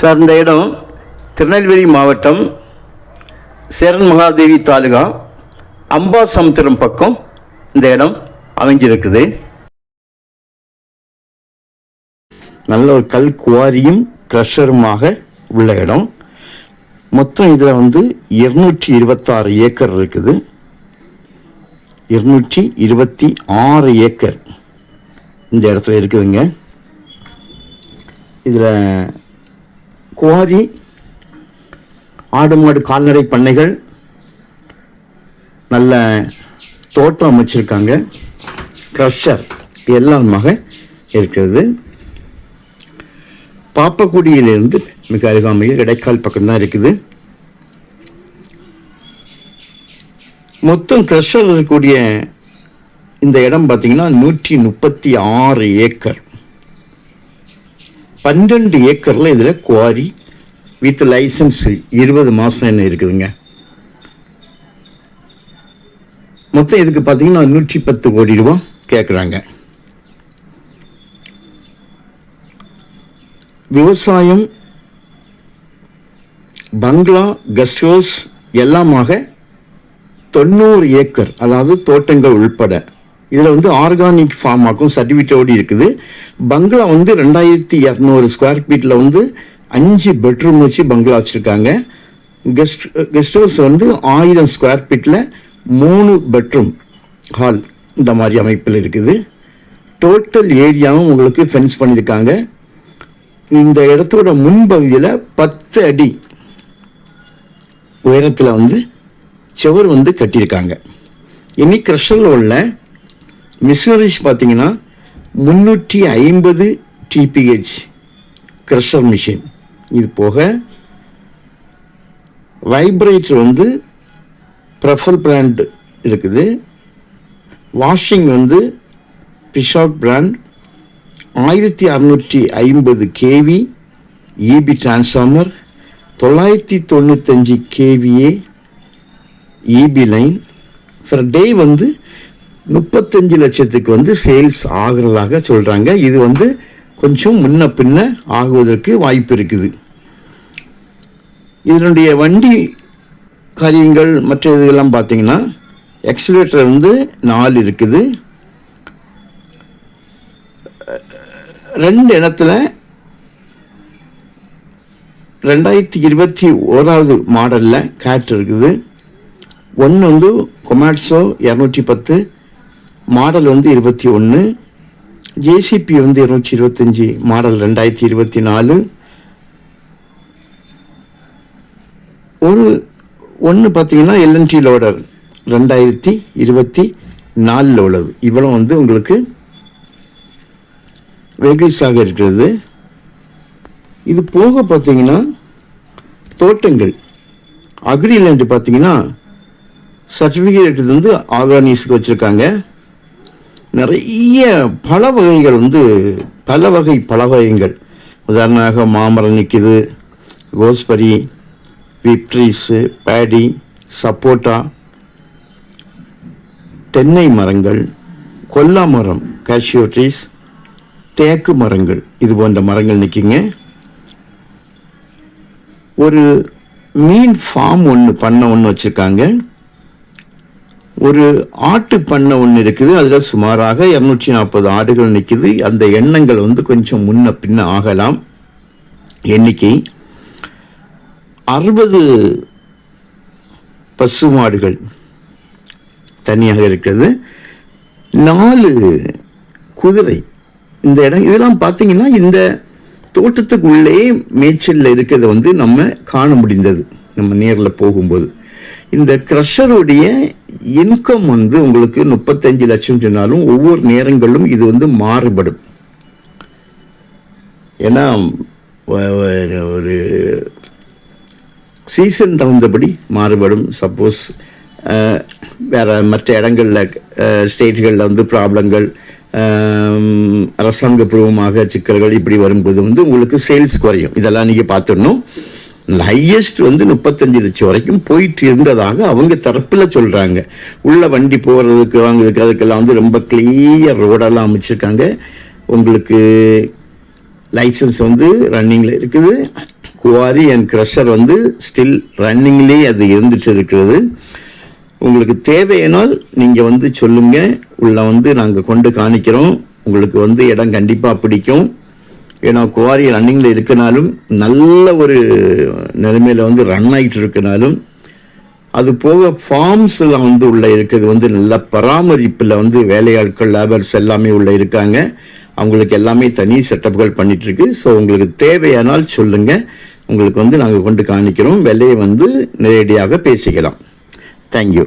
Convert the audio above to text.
Sir இந்த இடம் திருநெல்வேலி மாவட்டம் சேரன் மகாதேவி தாலுகா அம்பா சமுத்திரம் பக்கம் இந்த இடம் அமைஞ்சிருக்குது. நல்ல ஒரு கல் குவாரியும் க்ரஷருமாக உள்ள இடம். மொத்தம் இதில் வந்து இருநூற்றி இருபத்தாறு ஏக்கர் இருக்குது. இருநூற்றி இருபத்தி ஆறு ஏக்கர் இந்த இடத்துல இருக்குதுங்க. இதில் குவாரி ஆடு மாடு கால்நடை பண்ணைகள் நல்ல தோட்டம் அமைச்சிருக்காங்க. க்ரஷர் எல்லாமாக இருக்கிறது. பாப்பக்குடியிலிருந்து மிக அருகாமையில் இடைக்கால் பக்கம்தான் இருக்குது. மொத்தம் க்ரஷர் இருக்கக்கூடிய இந்த இடம் பார்த்தீங்கன்னா நூற்றி முப்பத்தி ஆறு ஏக்கர். பன்னெண்டு ஏக்கரில் இதில் குவாரி வித் லைசன்ஸ் இருபது மாதம் என்ன இருக்குதுங்க? மொத்தம் இதுக்கு பார்த்தீங்கன்னா நூற்றி பத்து கோடி ரூபா கேட்குறாங்க விவசாயம் பங்களா கெஸ்ட் ஹவுஸ் எல்லாமாக தொண்ணூறு ஏக்கர் அதாவது தோட்டங்கள் உள்பட இதில் வந்து ஆர்கானிக் ஃபார்மாக்கும் சர்டிஃபிகேட்டோடு இருக்குது. பங்களா வந்து ரெண்டாயிரத்தி இரநூறு ஸ்கொயர் ஃபீட்டில் வந்து அஞ்சு பெட்ரூம் வச்சு பங்களா வச்சுருக்காங்க. கெஸ்ட் கெஸ்ட் ஹவுஸ் வந்து ஆயிரம் ஸ்கொயர் ஃபீட்டில் மூணு பெட்ரூம் ஹால் இந்த மாதிரி அமைப்பில் இருக்குது. டோட்டல் ஏரியாவும் உங்களுக்கு ஃபென்ஸ் பண்ணியிருக்காங்க. இந்த இடத்தோட முன்பகுதியில் பத்து அடி உயரத்தில் வந்து சுவர் வந்து கட்டியிருக்காங்க. இனி கிருஷ்ணரில் உள்ள மிஷினரிஸ் பார்த்தீங்கன்னா முந்நூற்றி ஐம்பது டிபிஹெச் கிரஷர் மிஷின். இது போக வைப்ரேட்டர் வந்து ப்ரெஃபல் பிராண்ட் இருக்குது. வாஷிங் வந்து பிஷாட் பிராண்ட். ஆயிரத்தி அறநூற்றி ஐம்பது கேவி இபி டிரான்ஸ்ஃபார்மர். தொள்ளாயிரத்தி தொண்ணூத்தஞ்சு KVA EB line per day வந்து முப்பத்தஞ்சு லட்சத்துக்கு வந்து சேல்ஸ் ஆகிறதாக சொல்கிறாங்க இது வந்து கொஞ்சம் முன்ன பின்ன ஆகுவதற்கு வாய்ப்பு இருக்குது. இதனுடைய வண்டி காரியங்கள் மற்ற இதெல்லாம் பார்த்தீங்கன்னா எக்ஸலேட்டர் வந்து நாலு இருக்குது. ரெண்டு இடத்துல ரெண்டாயிரத்தி இருபத்தி ஓராவது மாடலில் கேட் இருக்குது. ஒன்று வந்து கொமாட்ஸோ இரநூற்றி பத்து மாடல் வந்து இருபத்தி ஒன்று ஜேசிபி வந்து இருநூற்றி இருபத்தஞ்சி மாடல் ரெண்டாயிரத்தி இருபத்தி நாலு. ஒரு ஒன்று பார்த்தீங்கன்னா எல்என்டி லோடர் ரெண்டாயிரத்தி இருபத்தி நாலில் உள்ளது. இவ்வளோ வந்து உங்களுக்கு வெஹிக்கிள்ஸாக இருக்கிறது. இது போக பார்த்தீங்கன்னா தோட்டங்கள். அக்ரிலேண்டு பார்த்தீங்கன்னா சர்டிஃபிகேட் வந்து ஆர்கானிக்ஸ்க்கு வச்சுருக்காங்க. நிறைய பல வகைகள் வந்து பல வகை பல வகைகள் உதாரணமாக மாமரம் நிற்கிது கோஸ்பரி விப்ட்ரீஸு பேடி சப்போட்டா தென்னை மரங்கள் கொல்லா மரம் கேஷ்யூ ட்ரீஸ் தேக்கு மரங்கள். இது போன்ற மரங்கள் நிற்கிங்க ஒரு மீன் ஃபார்ம் ஒன்று பண்ண ஒன்று வச்சுருக்காங்க. ஒரு ஆட்டு பண்ணை ஒன்று இருக்குது. அதில் சுமாராக இரநூற்றி நாற்பது ஆடுகள் நிற்கிது அந்த எண்ணங்கள் வந்து கொஞ்சம் முன்ன பின்ன ஆகலாம். எண்ணிக்கை அறுபது பசு மாடுகள் தனியாக இருக்கிறது. நாலு குதிரை இந்த இடம். இதெல்லாம் பார்த்தீங்கன்னா இந்த தோட்டத்துக்குள்ளே மேய்ச்சலில் இருக்கிறத வந்து நம்ம காண முடிந்தது. நம்ம நேரில் போகும்போது. இந்த க்ரஷருடைய இன்கம் வந்து உங்களுக்கு முப்பத்தஞ்சு லட்சம் சொன்னாலும் ஒவ்வொரு நேரங்களும் இது வந்து மாறுபடும். ஏன்னா ஒரு சீசன் தகுந்தபடி மாறுபடும். சப்போஸ் வேறு மற்ற இடங்களில் ஸ்டேட்டுகளில் வந்து ப்ராப்ளங்கள் அரசாங்க பூர்வமாக சிக்கல்கள் இப்படி வரும்போது வந்து உங்களுக்கு சேல்ஸ் குறையும். இதெல்லாம் நீங்கள் பார்த்துடணும். ஹையஸ்ட் வந்து முப்பத்தஞ்சு லட்சம் வரைக்கும் போயிட்டு இருந்ததாக அவங்க தரப்பில் சொல்கிறாங்க உள்ள வண்டி போகிறதுக்கு வாங்குறதுக்கு அதுக்கெல்லாம் வந்து ரொம்ப கிளியர் ரோடெல்லாம் அமைச்சிருக்காங்க. உங்களுக்கு லைசன்ஸ் வந்து ரன்னிங்கில் இருக்குது. குவாரி அண்ட் க்ரஷர் வந்து ஸ்டில் ரன்னிங்லேயே அது இருந்துட்டு இருக்கிறது. உங்களுக்கு தேவையானால் நீங்கள் வந்து சொல்லுங்கள் உள்ள வந்து நாங்கள் கொண்டு காணிக்கிறோம். உங்களுக்கு வந்து இடம் கண்டிப்பாக பிடிக்கும். ஏன்னா குவாரி ரன்னிங்கில் இருக்கனாலும் நல்ல ஒரு நிலைமையில் வந்து ரன் ஆகிட்டு இருக்கனாலும் அது போக ஃபார்ம்ஸில் வந்து உள்ள இருக்கிறது வந்து நல்ல பராமரிப்பில் வந்து வேலையாட்கள் லேபர்ஸ் எல்லாமே உள்ள இருக்காங்க. அவங்களுக்கு எல்லாமே தனி செட்டப்கள் பண்ணிகிட்ருக்கு ஸோ உங்களுக்கு தேவையானால் சொல்லுங்கள் உங்களுக்கு வந்து நாங்கள் கொண்டு காணிக்கிறோம் விலையை வந்து நேரடியாக பேசிக்கலாம். தேங்க்யூ